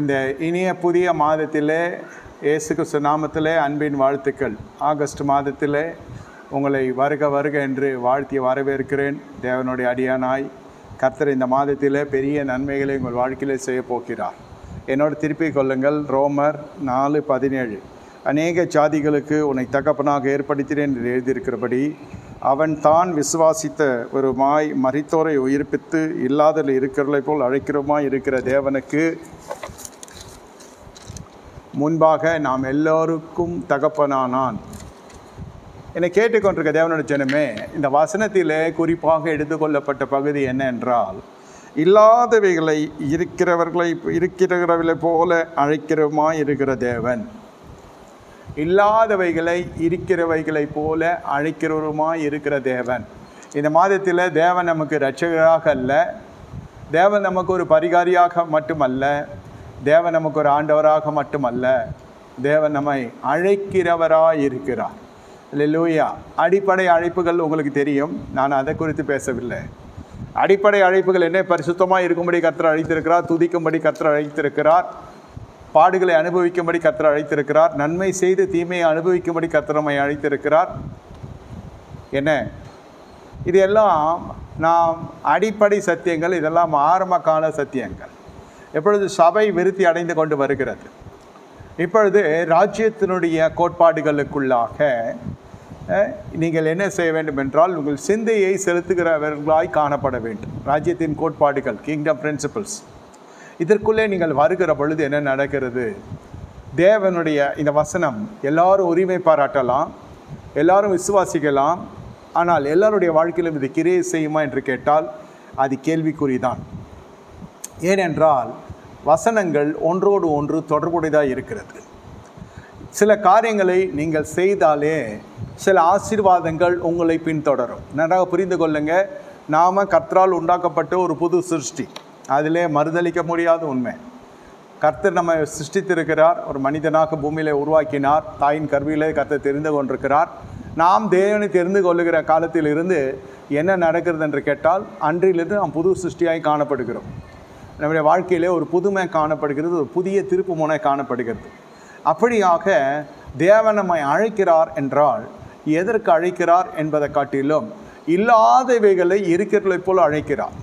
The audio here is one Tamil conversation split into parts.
இந்த இனிய புதிய மாதத்திலே இயேசு கிறிஸ்து நாமத்திலே அன்பின் வாழ்த்துக்கள். ஆகஸ்ட் மாதத்திலே உங்களை வருக வருக என்று வாழ்த்தி வரவேற்கிறேன். தேவனுடைய அடியானாய் கர்த்தர் இந்த மாதத்திலே பெரிய நன்மைகளை உங்கள் வாழ்க்கையிலே செய்ய போகிறார். திருப்பிக் கொள்ளுங்கள் ரோமர் நாலு பதினேழு. அநேக ஜாதிகளுக்கு உன்னை தகப்பனாக ஏற்படுத்தினேன் என்று எழுதியிருக்கிறபடி அவன் தான் விசுவாசித்த ஒரு மாய் மறித்தோரை உயிர்ப்பித்து இல்லாதல் இருக்கிறதை போல் அழைக்கிறோமாய் இருக்கிற தேவனுக்கு முன்பாக நாம் எல்லோருக்கும் தகப்பனானான். என்னை கேட்டுக்கொண்டிருக்க தேவனுடைய ஜனமே இந்த வசனத்திலே குறிப்பாக எடுத்துக்கொள்ளப்பட்ட பகுதி என்ன என்றால் இல்லாதவைகளை இருக்கிறவர்களை இருக்கிறவர்களை போல அழைக்கிறோமாய் இருக்கிற தேவன். இல்லாதவைகளை இருக்கிறவைகளைப் போல அழைக்கிறவருமாய் இருக்கிற தேவன். இந்த மாதத்தில் தேவன் நமக்கு இரட்சகராக அல்ல. தேவன் நமக்கு ஒரு பரிகாரியாக மட்டுமல்ல தேவன் நமக்கு ஒரு ஆண்டவராக மட்டுமல்ல தேவன் நம்மை அழைக்கிறவராக இருக்கிறார் லூயா அடிப்படை அழைப்புகள் உங்களுக்கு தெரியும். நான் அதை குறித்து பேசவில்லை. அடிப்படை அழைப்புகள் என்ன பரிசுத்தமாக இருக்கும்படி கர்த்தர் அழைத்திருக்கிறார். துதிக்கும்படி கத்திர அழைத்திருக்கிறார். பாடுகளை அனுபவிக்கும்படி கத்திர அழைத்திருக்கிறார். நன்மை செய்து தீமையை அனுபவிக்கும்படி கத்திரமை நம்மை அழைத்திருக்கிறார். என்ன? இது எல்லாம் நாம் அடிப்படை சத்தியங்கள் இதெல்லாம் ஆரம்ப கால சத்தியங்கள். எப்பொழுது சபை விருத்தி அடைந்து கொண்டு வருகிறது? இப்பொழுது ராஜ்யத்தினுடைய கோட்பாடுகளுக்குள்ளாக நீங்கள் என்ன செய்ய வேண்டும் என்றால் உங்கள் சிந்தையை செலுத்துகிறவர்களாய் காணப்பட வேண்டும். ராஜ்யத்தின் கோட்பாடுகள் கிங்டம் பிரின்சிபல்ஸ் இதற்குள்ளே நீங்கள் வருகிற பொழுது என்ன நடக்கிறது? தேவனுடைய இந்த வசனம் எல்லாரும் உரிமை பாராட்டலாம் எல்லாரும் விசுவாசிக்கலாம் ஆனால் எல்லாருடைய வாழ்க்கையிலும் இது கிரியை செய்யுமா என்று கேட்டால் அது கேள்விக்குறிதான். ஏனென்றால் வசனங்கள் ஒன்றோடு ஒன்று தொடர்புடையதாக இருக்கிறது. சில காரியங்களை நீங்கள் செய்தாலே சில ஆசீர்வாதங்கள் உங்களை பின்தொடரும். நன்றாக புரிந்து கொள்ளுங்க. நாம் கர்த்தரால் உண்டாக்கப்பட்ட ஒரு புது சிருஷ்டி. அதிலே மறுதளிக்க முடியாத உண்மை. கர்த்தர் நம்ம சிருஷ்டித்திருக்கிறார். ஒரு மனிதனாக பூமியில் உருவாக்கினார். தாயின் கருவியிலே கர்த்தர் தெரிந்து கொண்டிருக்கிறார். நாம் தேவனை தெரிந்து கொள்ளுகிற காலத்திலிருந்து என்ன நடக்கிறது என்று கேட்டால் அன்றிலிருந்து நாம் புது சிருஷ்டியாய் காணப்படுகிறோம். நம்முடைய வாழ்க்கையிலே ஒரு புதுமை காணப்படுகிறது ஒரு புதிய திருப்பு முனை காணப்படுகிறது. அப்படியாக தேவன் நம்மை அழைக்கிறார் என்றால் எதற்கு அழைக்கிறார் என்பதை காட்டிலும் இல்லாதவைகளை இருக்கிறதை போல் அழைக்கிறார்.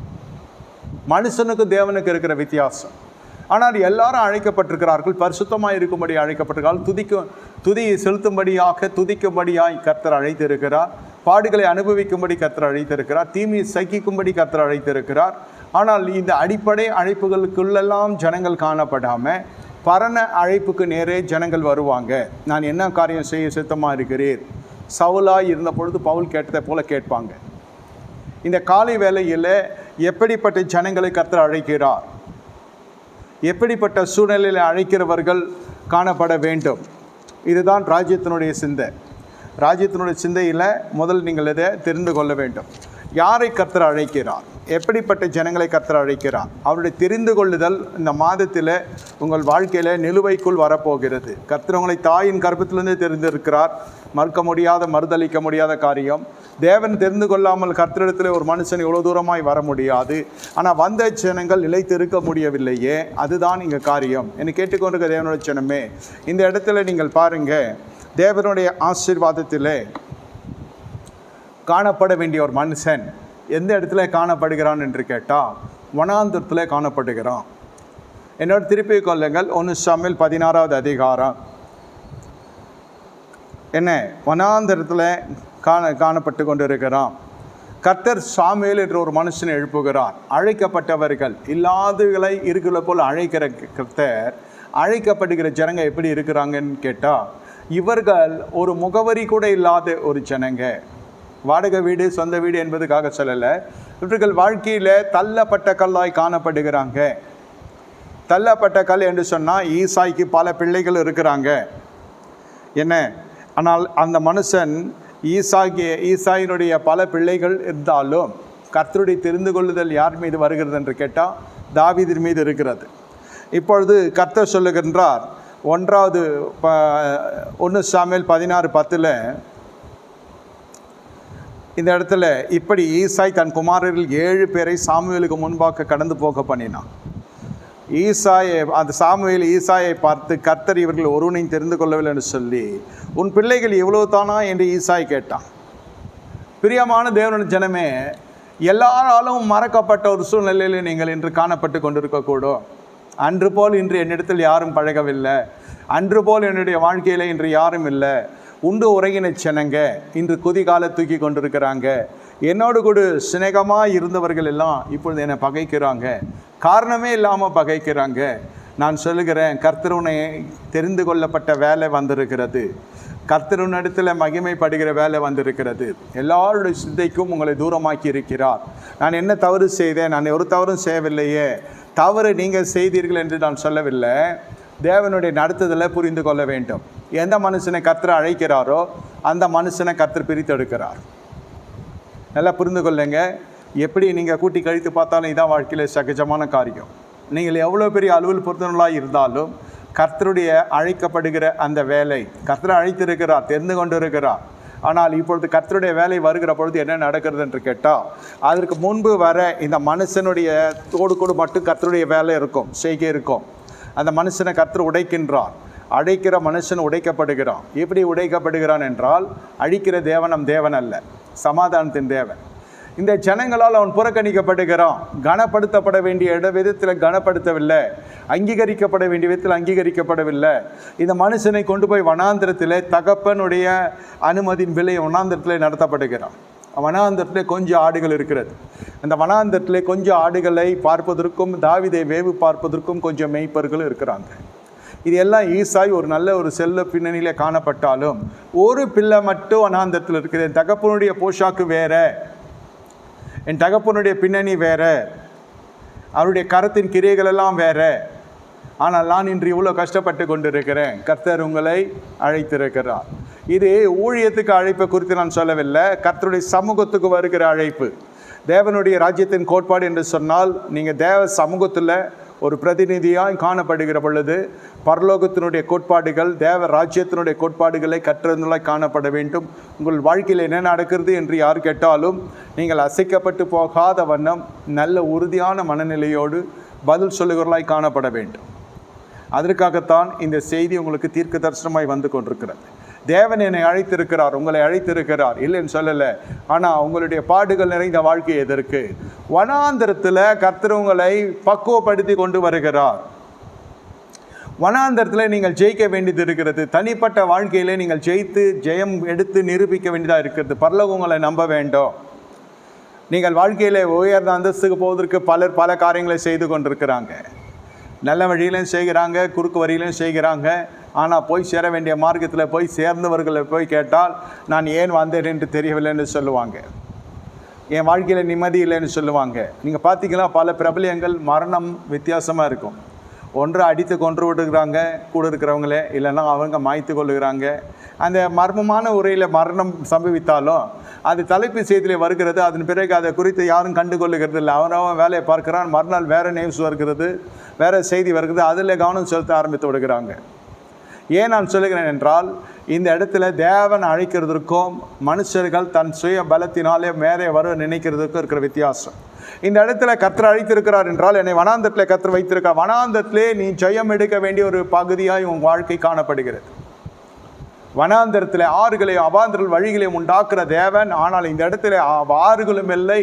மனுஷனுக்கு தேவனுக்கு இருக்கிற வித்தியாசம். ஆனால் எல்லாரும் அழைக்கப்பட்டிருக்கிறார்கள் பரிசுத்தமாக இருக்கும்படி அழைக்கப்பட்டிருக்கிறார்கள் துதிக்கும் துதியை செலுத்தும்படியாக துதிக்கும்படியாய் கர்த்தர் அழைத்திருக்கிறார். பாடுகளை அனுபவிக்கும்படி கர்த்தர் அழைத்திருக்கிறார். தீமையை சகிக்கும்படி கர்த்தர் அழைத்திருக்கிறார். ஆனால் இந்த அடிப்படை அழைப்புகளுக்குள்ளெல்லாம் ஜனங்கள் காணப்படாமல் பரண அழைப்புக்கு நேரே ஜனங்கள் வருவாங்க. நான் என்ன காரியம் செய்ய சித்தமாக இருக்கிறீர் சவுலாக இருந்த பொழுது பவுல் கேட்டதை போல கேட்பாங்க. இந்த காலை வேலையில் எப்படிப்பட்ட ஜனங்களை கர்த்தர் அழைக்கிறார்? எப்படிப்பட்ட சூழ்நிலையில் அழைக்கிறவர்கள் காணப்பட வேண்டும்? இதுதான் ராஜ்யத்தினுடைய சிந்தை. ராஜ்யத்தினுடைய சிந்தையில் முதல் நீங்கள் இதை தெரிந்து கொள்ள வேண்டும்? யாரை கர்த்தர் அழைக்கிறார்? எப்படிப்பட்ட ஜனங்களை கர்த்தர் அழைக்கிறார்? அவருடைய தெரிந்து கொள்ளுதல் இந்த மாதத்தில் உங்கள் வாழ்க்கையில் நிலுவைக்குள் வரப்போகிறது. கர்த்தர் உங்களை தாயின் கர்ப்பத்திலிருந்தே தெரிந்திருக்கிறார். மறுக்க முடியாத மறுதளிக்க முடியாத காரியம். தேவன் தெரிந்து கொள்ளாமல் கர்த்தரிடத்தில் ஒரு மனுஷன் இவ்வளோ தூரமாய் வர முடியாது. ஆனால் வந்த ஜனங்கள் நிலைத்து இருக்க முடியவில்லையே. அதுதான் இங்கே காரியம். என்னை கேட்டுக்கொண்டிருக்க தேவனுடைய ஜனமே இந்த இடத்துல நீங்கள் பாருங்கள் தேவனுடைய ஆசீர்வாதத்திலே காணப்பட வேண்டிய ஒரு மனுஷன் எந்த இடத்துல காணப்படுகிறான் என்று கேட்டால் வனாந்தரத்தில் காணப்படுகிறான். என்னோட திருப்பி கொள்ளுங்கள் ஒன்று சமையல் பதினாறாவது அதிகாரம். என்ன வனாந்தரத்தில் காண காணப்பட்டு கொண்டிருக்கிறான். கர்த்தர் சாமியல் என்ற ஒரு மனுஷனை எழுப்புகிறார். அழைக்கப்பட்டவர்கள் இல்லாதவர்களை இருக்கிற போல் அழைக்கிற கர்த்தர் அழைக்கப்படுகிற ஜனங்க எப்படி இருக்கிறாங்கன்னு கேட்டால் இவர்கள் ஒரு முகவரி கூட இல்லாத ஒரு ஜனங்க. வாடகை வீடு சொந்த வீடு என்பதுக்காக சொல்லலை. இவர்கள் வாழ்க்கையில் தள்ளப்பட்ட கல்லாய் காணப்படுகிறாங்க. தள்ளப்பட்ட கல் என்று சொன்னால் ஈசாய்க்கு பல பிள்ளைகள் இருக்கிறாங்க. என்ன? ஆனால் அந்த மனுஷன் ஈசாக்கி ஈசாயினுடைய பல பிள்ளைகள் இருந்தாலும் கர்த்தருடைய தெரிந்து கொள்ளுதல் யார் மீது வருகிறது என்று கேட்டால் தாவிதின் மீது இருக்கிறது. இப்பொழுது கர்த்தர் சொல்லுகின்றார் ஒன்றாவது ப ஒன்று சாமியல் பதினாறு பத்தில் இந்த இடத்துல இப்படி ஈசாய் தன் குமாரரில் ஏழு பேரை சாமுவேலுக்கு முன்பாக கடந்து போக பண்ணினான். ஈசாயை அந்த சாமுவேல் ஈசாயை பார்த்து கர்த்தர் இவர்கள் ஒருவனையும் தெரிந்து கொள்ளவில்லை என்று சொல்லி உன் பிள்ளைகள் இவ்வளவு தானா? என்று ஈசாய் கேட்டான். பிரியமான தேவனின் ஜனமே எல்லாராலும் மறக்கப்பட்ட ஒரு சூழ்நிலையில் நீங்கள் இன்று காணப்பட்டு கொண்டிருக்கக்கூடும். அன்று போல் இன்று என்னிடத்தில் யாரும் பழகவில்லை. அன்று போல் என்னுடைய வாழ்க்கையில் இன்று யாரும் இல்லை. உண்டு உறங்கின செனங்க இன்று குதிகால தூக்கி கொண்டிருக்கிறாங்க. என்னோடு கூட சிநேகமாக இருந்தவர்கள் எல்லாம் இப்பொழுது என்னை பகைக்கிறாங்க. காரணமே இல்லாமல் பகைக்கிறாங்க. நான் சொல்லுகிறேன் கர்த்தருனை தெரிந்து கொள்ளப்பட்ட வேலை வந்திருக்கிறது. கர்த்தருனிடத்தில் மகிமைப்படுகிற வேலை வந்திருக்கிறது. எல்லாருடைய சிந்தைக்கும் உங்களை தூரமாக்கி இருக்கிறார் நான் என்ன தவறு செய்தேன்? நான் ஒரு தவறும் செய்யவில்லையே. தவறு நீங்கள் செய்தீர்கள் என்று நான் சொல்லவில்லை. தேவனுடைய நடத்துதலை புரிந்து கொள்ள வேண்டும். எந்த மனுஷனை கர்த்தர் அழைக்கிறாரோ அந்த மனுஷனை கர்த்தர் பிரித்தெடுக்கிறார். நல்லா புரிந்து கொள்ளுங்க. எப்படி நீங்கள் கூட்டி கழித்து பார்த்தாலும் இதான் வாழ்க்கையில் சகஜமான காரியம். நீங்கள் எவ்வளோ பெரிய அலுவல் பொருத்தவர்களாக இருந்தாலும் கர்த்தருடைய அழைக்கப்படுகிற அந்த வேலை கர்த்தரை அழைத்திருக்கிறார் தெரிந்து கொண்டிருக்கிறார். ஆனால் இப்பொழுது கர்த்தருடைய வேலை வருகிற பொழுது என்ன நடக்கிறது என்று கேட்டால் அதற்கு முன்பு வர இந்த மனுஷனுடைய தோடு கூட மட்டும் கர்த்தருடைய வேலை இருக்கும் செய்கை இருக்கும். அந்த மனுஷனை கர்த்தர் உடைக்கின்றார். அழைக்கிற மனுஷன் உடைக்கப்படுகிறான். எப்படி உடைக்கப்படுகிறான் என்றால் அழிக்கிற தேவன் நம் தேவன் அல்ல சமாதானத்தின் தேவன். இந்த ஜனங்களால் அவன் புறக்கணிக்கப்படுகிறான் கனப்படுத்தப்பட வேண்டிய இட விதத்தில் கனப்படுத்தவில்லை. அங்கீகரிக்கப்பட வேண்டிய விதத்தில் அங்கீகரிக்கப்படவில்லை. இந்த மனுஷனை கொண்டு போய் வனாந்திரத்தில் தகப்பனுடைய அனுமதியின் விலை வனாந்திரத்தில் நடத்தப்படுகிறான். வனாந்திரத்தில் கொஞ்சம் ஆடுகள் இருக்கிறது. அந்த வனாந்திரத்தில் கொஞ்சம் ஆடுகளை பார்ப்பதற்கும் தாவிதை வேவு பார்ப்பதற்கும் கொஞ்சம் மெய்ப்பர்கள் இருக்கிறாங்க. இது எல்லாம் ஈசாய் ஒரு நல்ல ஒரு செல்ல பின்னணியில் காணப்பட்டாலும் ஒரு பிள்ளை மட்டும் வனாந்தரத்தில் இருக்கிறது. தகப்பனுடைய போஷாக்கு வேறு. என் தகப்பனுடைய பின்னணி வேற. அவருடைய கரத்தின் கிரைகள் எல்லாம் வேற. ஆனால் நான் இன்று இவ்வளோ கஷ்டப்பட்டு கொண்டிருக்கிறேன். கர்த்தர் உங்களை அழைத்திருக்கிறார். இது ஊழியத்துக்கு அழைப்பை குறித்து நான் சொல்லவில்லை. கர்த்தருடைய சமூகத்துக்கு வருகிற அழைப்பு. தேவனுடைய ராஜ்யத்தின் கோட்பாடு என்று சொன்னால் நீங்கள் தேவ சமூகத்தில் ஒரு பிரதிநிதியாய் காணப்படுகிற பொழுது பரலோகத்தினுடைய கோட்பாடுகள் தேவ ராஜ்யத்தினுடைய கோட்பாடுகளை கற்றதுலாய் காணப்பட வேண்டும். உங்கள் வாழ்க்கையில் என்ன நடக்கிறது என்று யார் கேட்டாலும் நீங்கள் அசைக்கப்பட்டு போகாத வண்ணம் நல்ல உறுதியான மனநிலையோடு பதில் சொல்லுகிறவர்களாய் காணப்பட வேண்டும். அதற்காகத்தான் இந்த செய்தி உங்களுக்கு தீர்க்க தரிசனமாய் வந்து கொண்டிருக்கிறது. தேவன் என்னை அழைத்திருக்கிறார் உங்களை அழைத்திருக்கிறார். இல்லைன்னு சொல்லலை. ஆனால் உங்களுடைய பாடுகள் நிறைந்த வாழ்க்கை எதற்கு வனாந்திரத்தில் கர்த்தர் உங்களை பக்குவப்படுத்தி கொண்டு வருகிறார். வனாந்தரத்தில் நீங்கள் ஜெயிக்க வேண்டியது இருக்கிறது. தனிப்பட்ட வாழ்க்கையிலே நீங்கள் ஜெயித்து ஜெயம் எடுத்து நிரூபிக்க வேண்டியதாக இருக்கிறது. பரலோகங்களை நம்ப வேண்டும். நீங்கள் வாழ்க்கையில் உயர்ந்த அந்தஸ்துக்கு போவதற்கு பலர் பல காரியங்களை செய்து கொண்டிருக்கிறாங்க. நல்ல வழியிலையும் செய்கிறாங்க குறுக்கு வரியிலையும் செய்கிறாங்க. ஆனால் போய் சேர வேண்டிய மார்க்கத்தில் போய் சேர்ந்தவர்களை போய் கேட்டால் நான் ஏன் வந்தேன் என்று தெரியவில்லைன்னு சொல்லுவாங்க. என் வாழ்க்கையில் நிம்மதி இல்லைன்னு சொல்லுவாங்க. நீங்கள் பார்த்தீங்கன்னா பல பிரபலியங்கள் மரணம் வித்தியாசமாக இருக்கும். ஒன்று அடித்து கொன்று விட்டுக்கிறாங்க கூட இருக்கிறவங்களே இல்லைன்னா அவங்க மாய்த்து கொள்ளுகிறாங்க. அந்த மர்மமான உரையில் மரணம் சம்பவித்தாலும் அது தலைப்பு செய்தியில் வருகிறது. அதன் பிறகு அதை குறித்து யாரும் கண்டு கொள்ளுகிறது இல்லை அவனவன் வேலையை பார்க்கிறான். மறுநாள் வேறு நியூஸ் வருகிறது வேறு செய்தி வருகிறது. அதில் கவனம் செலுத்த ஆரம்பித்து விடுகிறாங்க. ஏன் நான் சொல்லுகிறேன் என்றால் இந்த இடத்துல தேவன் அழைக்கிறதற்கும் மனுஷர்கள் தன் சுய பலத்தினாலே மேலே வர நினைக்கிறதுக்கும் இருக்கிற வித்தியாசம். இந்த இடத்துல கத்தர் அழைத்திருக்கிறார் என்றால் என்னை வனாந்தத்தில் கத்தர் வைத்திருக்க வனாந்தத்திலே நீ ஜெயம் எடுக்க வேண்டிய ஒரு பகுதியாய் உன் வாழ்க்கை காணப்படுகிறது. வனாந்தரத்தில் ஆறுகளையும் அவாந்தரல் வழிகளையும் உண்டாக்குற தேவன் ஆனால் இந்த இடத்துல ஆறுகளும் இல்லை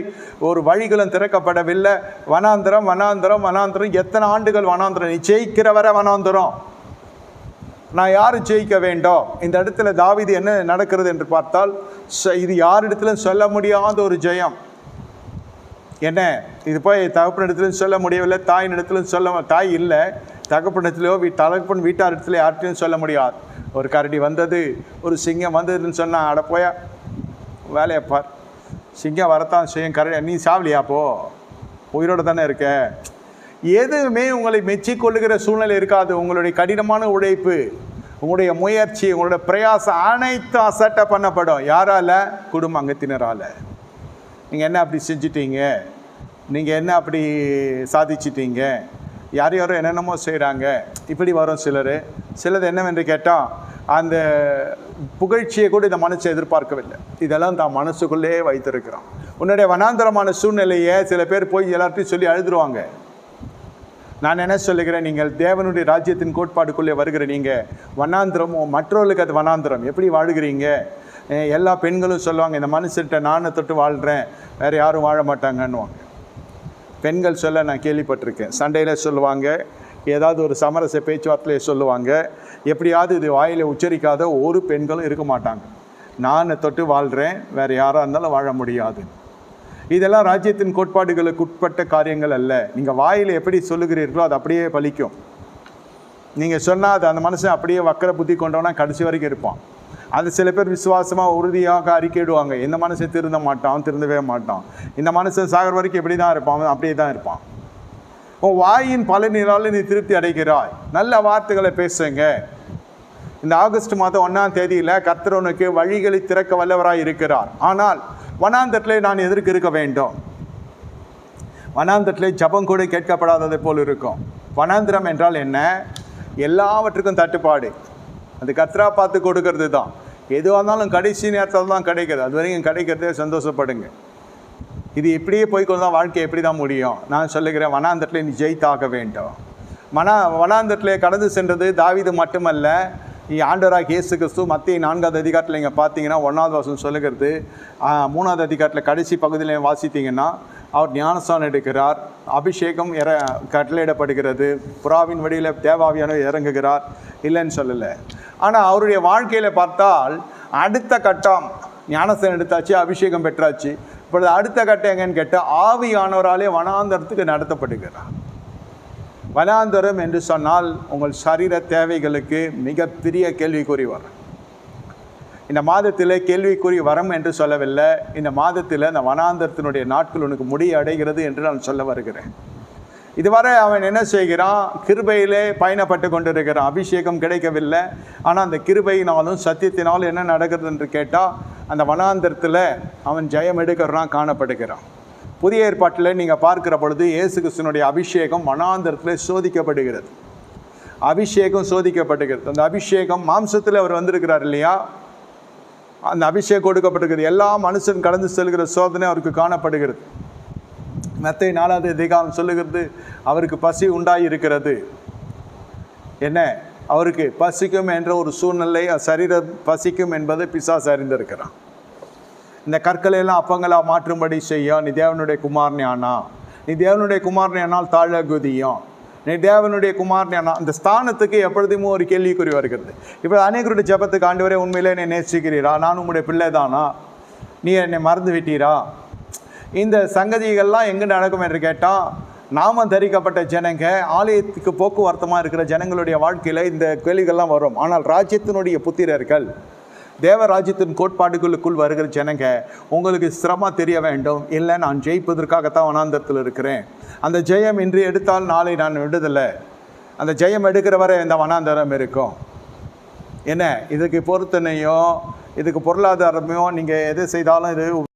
ஒரு வழிகளும் திறக்கப்படவில்லை. வனாந்தரம் வனாந்தரம் வனாந்தரம். எத்தனை ஆண்டுகள் வனாந்தரம்? நீ ஜெயிக்கிற வரை வனாந்தரம். நான் யார் ஜெயிக்க வேண்டும்? இந்த இடத்துல தாவிது என்ன நடக்கிறது என்று பார்த்தால் ச- இது யாரிடத்திலும் சொல்ல முடியாத ஒரு ஜெயம். என்ன? இது போய் தகப்பனிடத்திலும் சொல்ல முடியவில்லை தாயினிடத்திலும் சொல்ல தாய் இல்லை. தகப்பனிடத்திலோ வீ தகப்பன் வீட்டாரிடத்துல யார்கிட்டையும் சொல்ல முடியாது. ஒரு கரடி வந்தது ஒரு சிங்கம் வந்ததுன்னு சொன்னால் அட போயா வேலையை பார். சிங்கம் வரத்தான் செய்யும் கரடி நீ சாவலியா போ? உயிரோடு தானே இருக்க? எதுவுமே உங்களை மெச்சிக்கொள்ளுகிற சூழ்நிலை இருக்காது. உங்களுடைய கடினமான உழைப்பு உங்களுடைய முயற்சி உங்களுடைய பிரயாசம் அனைத்தும் அசட்டை பண்ணப்படும். யாரால? குடும்ப அங்கத்தினரால. நீங்கள் என்ன அப்படி செஞ்சிட்டீங்க? நீங்கள் என்ன அப்படி சாதிச்சிட்டீங்க? யார் யாரோ என்னென்னமோ செய்கிறாங்க இப்படி வரும் சிலர். சிலது என்னவென்று கேட்டால் அந்த புகழ்ச்சியை கூட இந்த மனசை எதிர்பார்க்கவில்லை. இதெல்லாம் தான் மனசுக்குள்ளே வைத்திருக்கிறான். உன்னுடைய வனாந்தரமான சூழ்நிலையை சில பேர் போய் எல்லார்ட்டையும் சொல்லி அழுதுருவாங்க. நான் என்ன சொல்லுகிறேன்? நீங்கள் தேவனுடைய ராஜ்யத்தின் கோட்பாடுக்குள்ளே வருகிற நீங்கள் வனாந்திரம் மற்றவர்களுக்கு அது வனாந்திரம். எப்படி வாழ்கிறீங்க? எல்லா பெண்களும் சொல்லுவாங்க இந்த மனுஷன்ட்ட நானே தொட்டு வாழ்கிறேன் வேறு யாரும் வாழ மாட்டாங்கன்னுவாங்க. பெண்கள் சொல்ல நான் கேள்விப்பட்டிருக்கேன். சண்டையில் சொல்லுவாங்க ஏதாவது ஒரு சமரச பேச்சுவார்த்தையில சொல்லுவாங்க எப்படியாவது இது வாயில் உச்சரிக்காத ஒரு பெண்களும் இருக்க மாட்டாங்க. நான் தொட்டு வாழ்கிறேன் வேறு யாராக இருந்தாலும் வாழ முடியாது. இதெல்லாம் ராஜ்யத்தின் கோட்பாடுகளுக்கு உட்பட்ட காரியங்கள் அல்ல. நீங்கள் வாயில் எப்படி சொல்லுகிறீர்களோ அது அப்படியே பலிக்கும். நீங்கள் சொன்னால் அது அந்த மனுஷன் அப்படியே வக்கர புத்தி கொண்டவனா கடைசி வரைக்கும் இருப்பான். அது சில பேர் விசுவாசமாக உறுதியாக அறிக்கையிடுவாங்க. இந்த மனுஷன் திருந்த மாட்டான் திருந்தவே மாட்டான். இந்த மனுஷன் சாகர் வரைக்கும் எப்படி தான் இருப்பான் அப்படியே தான் இருப்பான். உன் வாயின் பலனினால நீ திருப்தி அடைகிறாய். நல்ல வார்த்தைகளை பேசுங்க. இந்த ஆகஸ்ட் மாதம் ஒன்றாம் தேதியில் கர்த்தர் உனக்கு வழிகளை திறக்க வல்லவராய் இருக்கிறார். ஆனால் வனாந்தட்டிலே நான் எதற்கு இருக்க வேண்டும். வனாந்தட்டிலே ஜபம் கூட கேட்கப்படாததை போல் இருக்கும். வனாந்திரம் என்றால் என்ன? எல்லாவற்றுக்கும் தட்டுப்பாடு. அது கத்ரா பார்த்து கொடுக்கறது தான் எதுவாக இருந்தாலும் கடைசி நேரத்தில் தான் கிடைக்கிறது அது வரைக்கும் கிடைக்கிறதே சந்தோஷப்படுங்க. இது இப்படியே போய்க்கொண்டு தான் வாழ்க்கை எப்படி தான் முடியும்? நான் சொல்லுகிறேன் வனாந்தத்தில் நீ ஜெயித்தாக வேண்டும். மனா வனாந்தட்டிலே கடந்து சென்றது தாவிது மட்டுமல்ல நீ ஆண்டராக இயேசு கிறிஸ்து மத்திய நான்காவது அதிகாரத்தில் நீங்கள் பார்த்தீங்கன்னா ஒன்றாவது வருஷம் சொல்லுகிறது. மூணாவது அதிகாரத்தில் கடைசி பகுதியில் வாசித்தீங்கன்னா அவர் ஞானஸ்தானம் எடுக்கிறார் அபிஷேகம் இற கட்டளையிடப்படுகிறது புறாவின் வழியில் தேவாவியானவர் இறங்குகிறார் இல்லைன்னு சொல்லலை. ஆனால் அவருடைய வாழ்க்கையில் பார்த்தால் அடுத்த கட்டம் ஞானஸ்தானம் எடுத்தாச்சு அபிஷேகம் பெற்றாச்சு. இப்பொழுது அடுத்த கட்டம் எங்கன்னு கேட்டால் ஆவியானவராலே வனாந்தரத்துக்கு நடத்தப்படுகிறார். வனாந்தரம் என்று சொன்னால் உங்கள் சரீர தேவைகளுக்கு மிகப்பெரிய கேள்விக்குறி வரும். இந்த மாதத்தில் கேள்விக்குறி வரம் என்று சொல்லவில்லை. இந்த மாதத்தில் இந்த வனாந்தரத்தினுடைய நாட்கள் உனக்கு முடிய அடைகிறது என்று நான் சொல்ல வருகிறேன். இதுவரை அவன் என்ன செய்கிறான்? கிருபையிலே பயணப்பட்டு கொண்டிருக்கிறான். அபிஷேகம் கிடைக்கவில்லை. ஆனால் அந்த கிருபையினாலும் சத்தியத்தினாலும் என்ன நடக்குது என்று கேட்டால் அந்த வனாந்தரத்தில் அவன் ஜெயம் எடுக்கிறான் காணப்படுகிறான். புதிய ஏற்பாட்டில் நீங்கள் பார்க்கிற பொழுது இயேசு கிறிஸ்துனுடைய அபிஷேகம் மனாந்தரத்தில் சோதிக்கப்படுகிறது. அபிஷேகம் சோதிக்கப்படுகிறது. அந்த அபிஷேகம் மாம்சத்தில் அவர் வந்திருக்கிறார் இல்லையா? அந்த அபிஷேகம் கொடுக்கப்பட்டிருக்கிறது. எல்லா மனுஷன் கடந்து செல்கிற சோதனை அவருக்கு காணப்படுகிறது. மெத்தை நாலாவது அதிகாரம் சொல்லுகிறது அவருக்கு பசி உண்டாகி இருக்கிறது என்ன? அவருக்கு பசிக்கும் என்ற ஒரு சூழ்நிலை சரீரம் பசிக்கும் என்பதை பிசாஸ் அறிந்திருக்கிறான். இந்த கற்களை எல்லாம் அப்பங்களாக மாற்றும்படி செய்ய நீ தேவனுடைய குமாரனே ஆனா. நீ தேவனுடைய குமாரனே ஆனால் தாழ நீ தேவனுடைய குமாரனே அந்த ஸ்தானத்துக்கு எப்பொழுதுமே ஒரு கேள்விக்குறி வருகிறது. இப்போ அநேகருடைய ஜெபத்துக்கு வரை உண்மையிலே என்னை நேசிக்கிறீரா? நான் உங்களுடைய பிள்ளை தானா நீ என்னை மறந்து விட்டீரா இந்த சங்கதிகள்லாம் எங்கே நடக்கும் என்று கேட்டால் நாம தரிக்கப்பட்ட ஜனங்க ஆலயத்துக்கு போக்குவரத்தமாக இருக்கிற ஜனங்களுடைய வாழ்க்கையில் இந்த கேள்விகள்லாம் வரும். ஆனால் ராஜ்யத்தினுடைய புத்திரர்கள் தேவராஜ்யத்தின் கோட்பாடுகளுக்குள் வருகிற ஜனங்க உங்களுக்கு சிரமம் தெரிய வேண்டும். இல்லை நான் ஜெயிப்பதற்காகத்தான் வனாந்தரத்தில் இருக்கிறேன். அந்த ஜெயம் இன்று எடுத்தால் நாளை நான் விடுதலை. அந்த ஜெயம் எடுக்கிற வரை இந்த வனாந்தரம் இருக்கும். என்ன? இதுக்கு பொருத்தனையும் இதுக்கு பொருளாதாரமையும் நீங்கள் எது செய்தாலும் இது